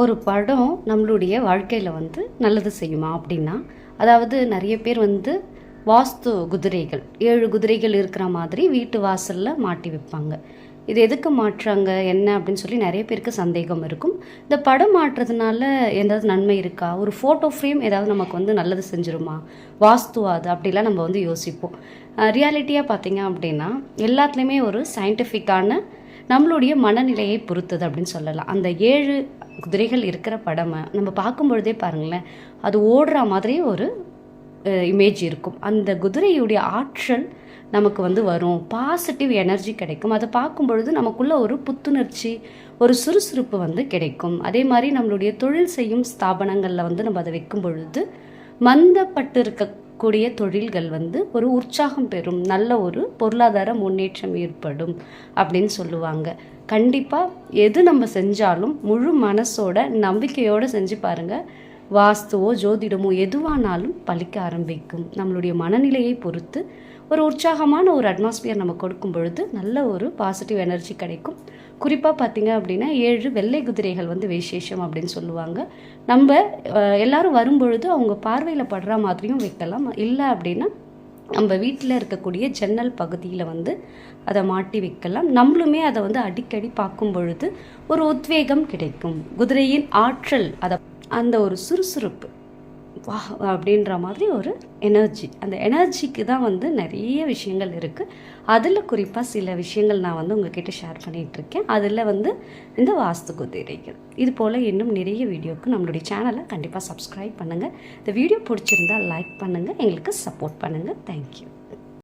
ஒரு படம் நம்மளுடைய வாழ்க்கையில் வந்து நல்லது செய்யுமா அப்படின்னா அதாவது நிறைய பேர் வந்து வாஸ்து குதிரைகள் ஏழு குதிரைகள் இருக்கிற மாதிரி வீட்டு வாசலில் மாட்டி வைப்பாங்க. இது எதுக்கு மாற்றுறாங்க என்ன? அப்படின்னு சொல்லி நிறைய பேருக்கு சந்தேகம் இருக்கும். இந்த படம் மாட்டுறதுனால ஏதாவது நன்மை இருக்கா? ஒரு ஃபோட்டோ ஃப்ரேம் ஏதாவது நமக்கு வந்து நல்லது செஞ்சிருமா? வாஸ்துவா அது? அப்படிலாம் நம்ம வந்து யோசிப்போம். ரியாலிட்டியாக பார்த்தீங்க அப்படின்னா எல்லாத்துலேயுமே ஒரு சயின்டிஃபிக்கான நம்மளுடைய மனநிலையை பொறுத்தது அப்படின்னு சொல்லலாம். அந்த ஏழு குதிரைகள் இருக்கிற படமை நம்ம பார்க்கும் பொழுதே பாருங்களேன் அது ஓடுற மாதிரி ஒரு இமேஜ் இருக்கும். அந்த குதிரையுடைய ஆற்றல் நமக்கு வந்து வரும். பாசிட்டிவ் எனர்ஜி கிடைக்கும். அதை பார்க்கும் பொழுது நமக்குள்ள ஒரு புத்துணர்ச்சி ஒரு சுறுசுறுப்பு வந்து கிடைக்கும். அதே மாதிரி நம்மளுடைய தொழில் செய்யும் ஸ்தாபனங்களில் வந்து நம்ம அதை வைக்கும் பொழுது மந்தப்பட்டு இருக்க கூடிய தொழில்கள் வந்து ஒரு உற்சாகம் பெறும் நல்ல ஒரு பொருளாதார முன்னேற்றம் ஏற்படும் அப்படின்னு சொல்லுவாங்க. கண்டிப்பாக எது நம்ம செஞ்சாலும் முழு மனசோட நம்பிக்கையோடு செஞ்சு பாருங்கள் வாஸ்துவோ ஜோதிடமோ எதுவானாலும் பலிக்க ஆரம்பிக்கும். நம்மளுடைய மனநிலையை பொறுத்து ஒரு உற்சாகமான ஒரு அட்மாஸ்பியர் நம்ம கொடுக்கும் பொழுது நல்ல ஒரு பாசிட்டிவ் எனர்ஜி கிடைக்கும். குறிப்பாக பார்த்தீங்க அப்படின்னா ஏழு வெள்ளை குதிரைகள் வந்து விசேஷம் அப்படின்னு சொல்லுவாங்க. நம்ம எல்லாரும் வரும்பொழுது அவங்க பார்வையில் படுற மாதிரியும் வைக்கலாம். இல்லை அப்படின்னா நம்ம வீட்டில் இருக்கக்கூடிய ஜன்னல் பகுதியில் வந்து அதை மாட்டி வைக்கலாம். நம்மளுமே அதை வந்து அடிக்கடி பார்க்கும் பொழுது ஒரு உத்வேகம் கிடைக்கும். குதிரையின் ஆற்றல் அதை அந்த ஒரு சுறுசுறுப்பு. வா அப்படின்ற மாதிரி ஒரு எனர்ஜி அந்த எனர்ஜிக்கு தான் வந்து நிறைய விஷயங்கள் இருக்குது அதில் குறிப்பாக சில விஷயங்கள் நான் வந்து உங்ககிட்ட ஷேர் பண்ணிகிட்ருக்கேன் அதில் வந்து இந்த வாஸ்து குதிரைகள். இது போல் இன்னும் நிறைய வீடியோக்கு நம்மளுடைய சேனலை கண்டிப்பாக சப்ஸ்கிரைப் பண்ணுங்கள் இந்த வீடியோ பிடிச்சிருந்தா லைக் பண்ணுங்கள் எங்களுக்கு சப்போர்ட் பண்ணுங்கள் தேங்க்யூ